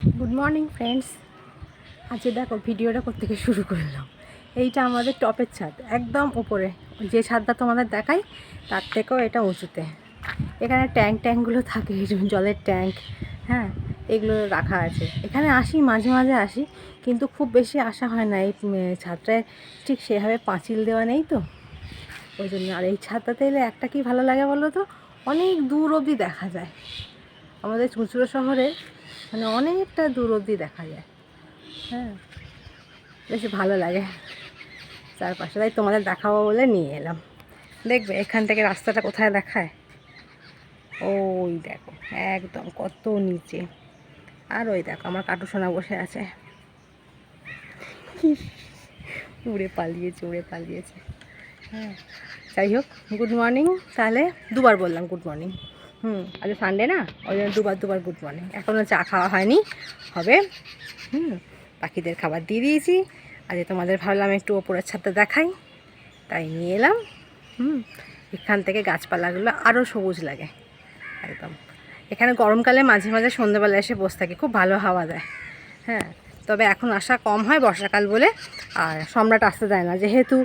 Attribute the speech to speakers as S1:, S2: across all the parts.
S1: Good morning friends আজকে দেখো ভিডিওটা করতে শুরু করলাম। এইটা আমাদের টপের ছাদ, একদম উপরে। যে ছাদটা তোমাদের দেখাই, তার থেকেও এটা উঁচুতে। এখানে ট্যাঙ্ক ট্যাঙ্কগুলো থাকে জলের ট্যাঙ্ক হ্যাঁ এগুলো রাখা আছে। এখানে আসি, মাঝে মাঝে আসি, কিন্তু খুব বেশি আসা হয় না। এই ছাদটায় ঠিক সেভাবে পাঁচিল দেওয়া নেই তো। ওই জন্য আর এই ছাদটাতে এলে একটা কি ভালো লাগে বলো তো? অনেক দূর অবধি দেখা যায়। আমাদের চুঁচুড়ো শহরে মানে অনেকটা দূর অবধি দেখা যায়। হ্যাঁ। বেশ ভালো লাগে। চারপাশে। তাই তোমাদের দেখাবো বলে নিয়ে এলাম। দেখবে এখান থেকে রাস্তাটা কোথায় দেখায়? ওই দেখো, একদম কত নিচে। আর ওই দেখো, আমার কাটুসোনা বসে আছে। উড়ে পালিয়েছে উড়ে পালিয়েছে। হ্যাঁ যাই হোক গুড মর্নিং তাহলে দুবার বললাম গুড মর্নিং হুম, আজ সানডে না? ওই জন্য দুবার দুবার গুড মর্নিং এখনও চা খাওয়া হয়নি। হবে। হুম, পাখিদের খাবার দিয়ে দিয়েছি। আজকে তোমাদের ভাবলাম একটু ওপরের ছাদটা দেখাই। তাই নিয়ে এলাম। হুম, এখান থেকে গাছপালাগুলো আরও সবুজ লাগে। একদম। এখানে গরমকালে মাঝে মাঝে সন্ধ্যেবেলা এসে বসে থাকি। খুব ভালো হাওয়া দেয়। হ্যাঁ তবে এখন আসা কম হয় বর্ষাকাল বলে। আর সম্রাট আসতে দেয় না। যেহেতু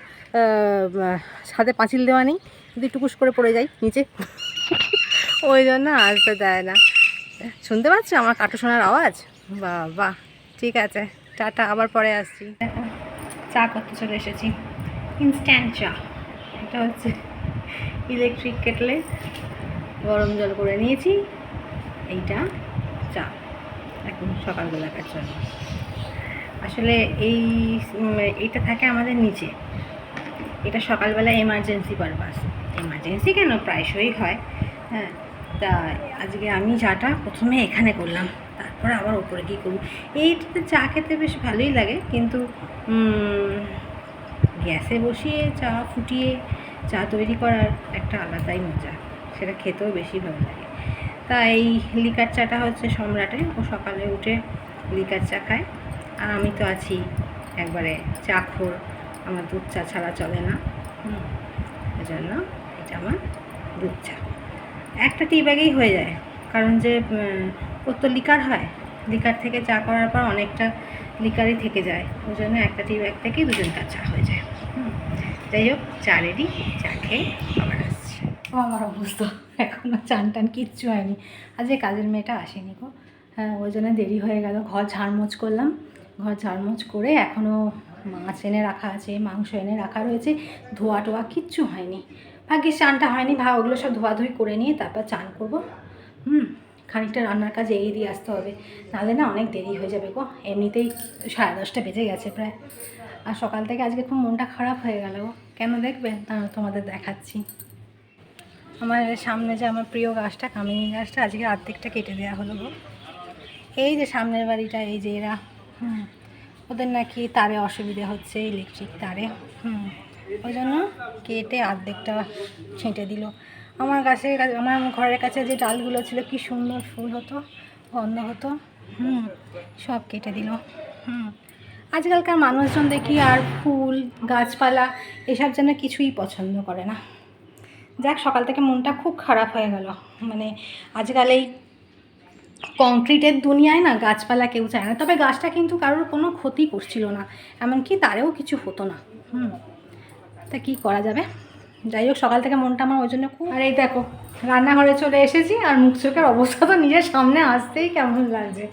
S1: ছাদে পাঁচিল দেওয়া নেই। যদি টুকুস করে পড়ে যাই নিচে। ওই জন্য আসতে দেয় না। শুনতে পাচ্ছ আমার কাটু শোনার আওয়াজ? বাহ ঠিক আছে, টাটা, আবার পরে আসছি। চা করতে চলে এসেছি। ইনস্ট্যান্ট চা। এটা হচ্ছে ইলেকট্রিক কেটলে গরম জল করে নিয়েছি। এইটা চা। এখন সকালবেলাকার জন্য আসলে এই এইটা থাকে আমাদের নিচে। এটা সকালবেলা এমার্জেন্সি পারপাস এমার্জেন্সি কেন? প্রায়শই হয়। হ্যাঁ। তা আজকে আমি চাটা প্রথমে এখানে করলাম, তারপরে আবার ওপরে গিয়ে করব? এইটাতে চা খেতে বেশ ভালোই লাগে, কিন্তু গ্যাসে বসিয়ে চা ফুটিয়ে চা তৈরি করার একটা আলাদাই মজা, সেটা খেতেও বেশি ভালো লাগে। তা এই লিকার চাটা হচ্ছে সম্রাটে ও সকালে উঠে লিকার চা খায়। আর আমি তো আছি একবারে চা খোর আমার দুধ চা ছাড়া চলে না। হুম ওই জন্য এটা আমার দুধ চা। একটা টি ব্যাগেই হয়ে যায়। কারণ যে ওর তো লিকার হয়। লিকার থেকে চা করার পর অনেকটা লিকারই থেকে যায়। ওই জন্য একটা টি ব্যাগ থেকেই দুজনকার চা হয়ে যায়। যাই হোক, চা রেডি চা খেয়ে আবার আসছি। ও, আমার অবস্থা। এখনও চান টান কিচ্ছু হয়নি। আজকে কাজের মেয়েটা আসেনি গো। হ্যাঁ ওই জন্য দেরি হয়ে গেল। ঘর ঝাড়মোছ করলাম। ঘর ঝাড়মোছ করে এখনও মাছ এনে রাখা আছে, মাংস এনে রাখা রয়েছে। ধোয়া টোয়া কিচ্ছু হয়নি। ভাগ্যিস চানটা হয়নি ভা ওগুলো সব ধোয়াধুয়ি করে নিয়ে তারপর চান করব। হুম, খানিকটা রান্নার কাজ এগিয়ে দিয়ে আসতে হবে। নাহলে না অনেক দেরি হয়ে যাবে গো। এমনিতেই সাড়ে দশটা বেজে গেছে প্রায়। আর সকাল থেকে আজকে খুব মনটা খারাপ হয়ে গেল কেন দেখবেন দাঁড়াও, তোমাদের দেখাচ্ছি। আমার সামনে যে আমার প্রিয় গাছটা, কামিনী গাছটা, আজকে অর্ধেকটা কেটে দেওয়া হলো গো। এই যে সামনের বাড়িটা, এই যে এরা, হুম, ওদের নাকি তারে অসুবিধা হচ্ছে, ইলেকট্রিক তারে, হুম। ওই জন্য কেটে অর্ধেকটা ছেঁটে দিল। আমার গাছের আমার ঘরের কাছে যে ডালগুলো ছিল, কি সুন্দর ফুল হতো, গন্ধ হতো। হুম, সব কেটে দিল। হুম, আজকালকার মানুষজন দেখি আর ফুল, গাছপালা, এসব যেন কিছুই পছন্দ করে না। যাক, সকাল থেকে মনটা খুব খারাপ হয়ে গেল। মানে আজকাল এই কংক্রিটের দুনিয়ায় না গাছপালা কেউ চায় না। তবে গাছটা কিন্তু কারোর কোনো ক্ষতি করছিল না, এমনকি তারেও কিছু হতো না। হুম। তা কী করা যাবে? যাই হোক, সকাল থেকে মনটা আমার ওই জন্য খুব আর এই দেখো, রান্নাঘরে চলে এসেছি আর মুখ চোখের অবস্থা তো নিজের সামনে আসতেই কেমন লাগছে।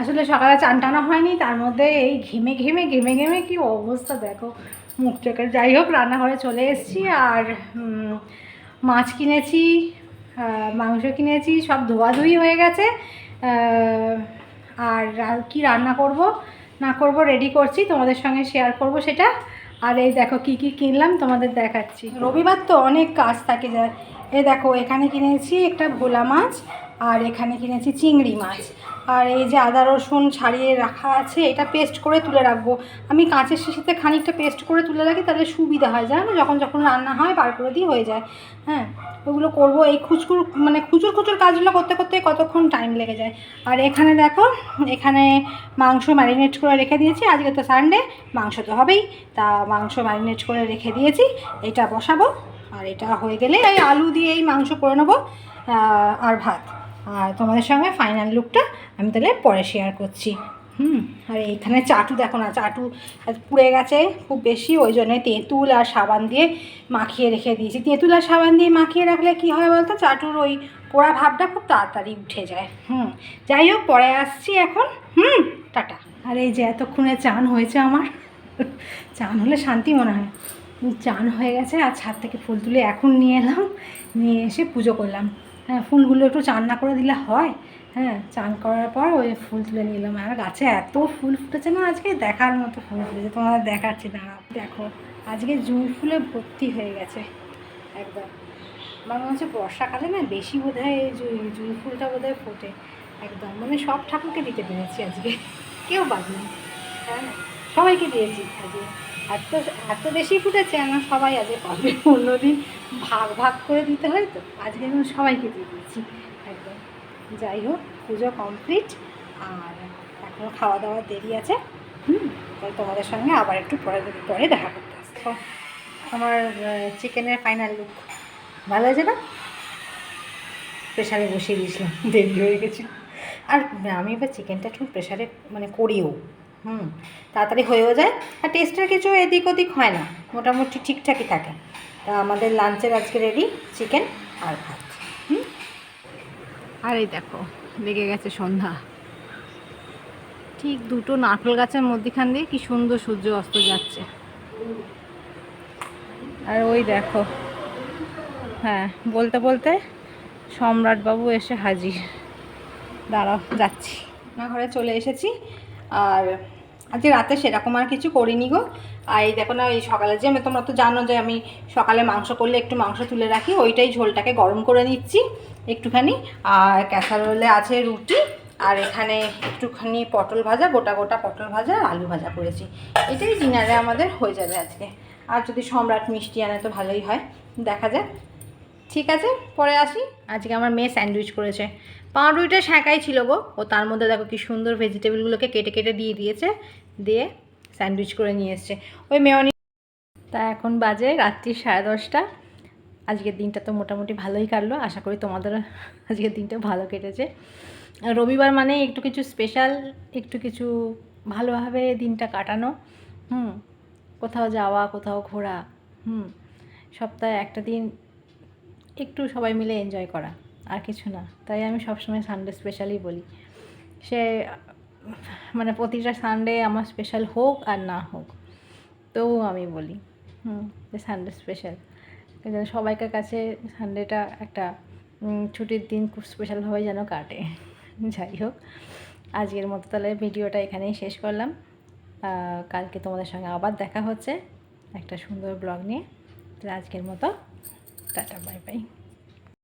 S1: আসলে সকালে চান টানা হয়নি, তার মধ্যে এই ঘেমে ঘেমে ঘেমে ঘেমে কি অবস্থা দেখো। মুখ চোখের যাই হোক, রান্নাঘরে চলে এসেছি আর মাছ কিনেছি মাংস কিনেছি, সব ধোয়াধুয়ি হয়ে গেছে। আর কি রান্না করব? না করব রেডি করছি, তোমাদের সঙ্গে শেয়ার করব সেটা। আর এই দেখো কি কি কিনলাম তোমাদের দেখাচ্ছি। রবিবার তো অনেক কাজ থাকে যায় এ দেখো এখানে কিনেছি একটা ভোলা মাছ আর এখানে কিনেছি চিংড়ি মাছ। আর এই যে আদা রসুন ছাড়িয়ে রাখা আছে, এটা পেস্ট করে তুলে রাখব। আমি কাঁচের শিশিতে খানিকটা পেস্ট করে তুলে রাখি তাহলে সুবিধা হয়, জানো? যখন যখন রান্না হয়, বার করে দিয়ে হয়ে যায়। হ্যাঁ ওগুলো করব। এই খুচকুর মানে খুচুর খুচুর কাজগুলো করতে করতে কতক্ষণ টাইম লেগে যায়? আর এখানে দেখো, এখানে মাংস ম্যারিনেট করে রেখে দিয়েছি। আজকে তো সানডে মাংস তো হবেই। তা মাংস ম্যারিনেট করে রেখে দিয়েছি। এটা বসাবো। আর এটা হয়ে গেলে এই আলু দিয়ে এই মাংস করে নেব আর ভাত। আর তোমাদের সঙ্গে ফাইনাল লুকটা আমি তাহলে পরে শেয়ার করছি। হুম, আর এইখানে চাটু দেখো না, চাটু পুড়ে গেছে খুব বেশি, ওই জন্য তেঁতুল আর সাবান দিয়ে মাখিয়ে রেখে দিয়েছি। তেঁতুল আর সাবান দিয়ে মাখিয়ে রাখলে কি হয় বলতো? চাটুর ওই পোড়া ভাবটা খুব তাড়াতাড়ি উঠে যায়। হুম, যাই হোক, পরে আসছি এখন। হুম, টাটা। আর এই যে এতক্ষণে চান হয়েছে আমার। চান হলে শান্তি মনে হয়। চান হয়ে গেছে, আর ছাদ থেকে ফুল তুলে এখন নিয়ে এলাম। নিয়ে এসে পুজো করলাম। হ্যাঁ ফুলগুলো একটু চান না করে দিলে হয়। হ্যাঁ চান করার পর ওই ফুল তুলে নিলাম আর গাছে এত ফুল ফুটেছে না আজকে? দেখার মতো ফুল ফুটেছে, তোমাদের দেখাচ্ছি দাঁড়াও দেখো, আজকে জুঁই ফুলে ভর্তি হয়ে গেছে, একদম। আমার মনে হচ্ছে বর্ষাকালে না বেশি বোধ হয় এই জুঁই জুঁই ফুলটা বোধ হয় ফোটে, একদম। মানে সব ঠাকুরকে দিতে পেরেছি আজকে, কেউ বাদ নেই। হ্যাঁ সবাইকে দিয়েছি আজকে। এত এত বেশি ফুটেছে, আমার সবাই আজকে পাবে অন্যদিন ভাগ ভাগ করে দিতে হয় তো, আজকে আমি সবাইকে দিয়ে দিয়েছি, একদম। যাই হোক, পুজো কমপ্লিট আর এখনও খাওয়া দাওয়া দেরি আছে, হুম তোমাদের সঙ্গে আবার একটু পরে পরে দেখা করতে আসব। আমার চিকেনের ফাইনাল লুক ভালো হয়েছে না? প্রেশারে বসিয়ে দিয়েছিলাম, দেরি হয়ে গেছিল। আর আমি এবার চিকেনটা একটু প্রেশারে মানে করিও হুম তাড়াতাড়ি হয়েও যায়। আর টেস্টের কিছু এদিক ওদিক হয় না মোটামুটি ঠিকঠাকই থাকে। তা আমাদের লাঞ্চের আজকে রেডি চিকেন আর ভাত হুম? আর এই দেখো লেগে গেছে সন্ধ্যা। ঠিক দুটো নারকেল গাছের মধ্যিখান দিয়ে কি সুন্দর সূর্য অস্ত যাচ্ছে। আর ওই দেখো হ্যাঁ বলতে বলতে সম্রাটবাবু এসে হাজির। দাঁড়াও যাচ্ছি। না ঘরে চলে এসেছি। আর আজকে রাতে সেরকম আর কিছু করিনি গো। আর এই দেখো না, এই সকালে যে আমি, তোমরা তো জানো যে আমি সকালে মাংস করলে একটু মাংস তুলে রাখি, ওইটাই ঝোলটাকে গরম করে নিচ্ছি একটুখানি। আর ক্যাসারোলে আছে রুটি, আর এখানে একটুখানি পটল ভাজা, গোটা গোটা পটল ভাজা আর আলু ভাজা করেছি। এটাই ডিনারে আমাদের হয়ে যাবে আজকে। আর যদি সম্রাট মিষ্টি আনে তো ভালোই হয়। দেখা যাক। ঠিক আছে, পরে আসি। আজকে আমার মেয়ে স্যান্ডউইচ করেছে। পাউরুটিটা শাঁকাই ছিল গো। ও তার মধ্যে দেখো কি সুন্দর ভেজিটেবলগুলোকে কেটে কেটে দিয়ে দিয়েছে। দিয়ে স্যান্ডউইচ করে নিয়ে এসছে। ওই মেয়নি তা এখন বাজে রাত্রি সাড়ে দশটা। আজকের দিনটা তো মোটামুটি ভালোই কাটলো। আশা করি তোমাদের আজকের দিনটা ভালো কেটেছে। রবিবার মানে একটু কিছু স্পেশাল একটু কিছু ভালোভাবে দিনটা কাটানো। হুম, কোথাও যাওয়া, কোথাও ঘোরা। হুম, সপ্তাহে একটা দিন একটু সবাই মিলে এনজয় করা। আর কিছু না। তাই আমি সবসময় সানডে স্পেশালই বলি। সে মানে প্রতিটা সানডে আমার স্পেশাল হোক আর না হোক, তবুও আমি বলি, হুম, যে সানডে স্পেশাল যেন সবাইকার কাছে সানডেটা একটা ছুটির দিন খুব স্পেশালভাবে যেন কাটে। যাই হোক, আজকের মতো তাহলে ভিডিওটা এখানেই শেষ করলাম। কালকে তোমাদের সঙ্গে আবার দেখা হচ্ছে একটা সুন্দর ব্লগ নিয়ে। তাহলে আজকের মতো, টাটা বাই বাই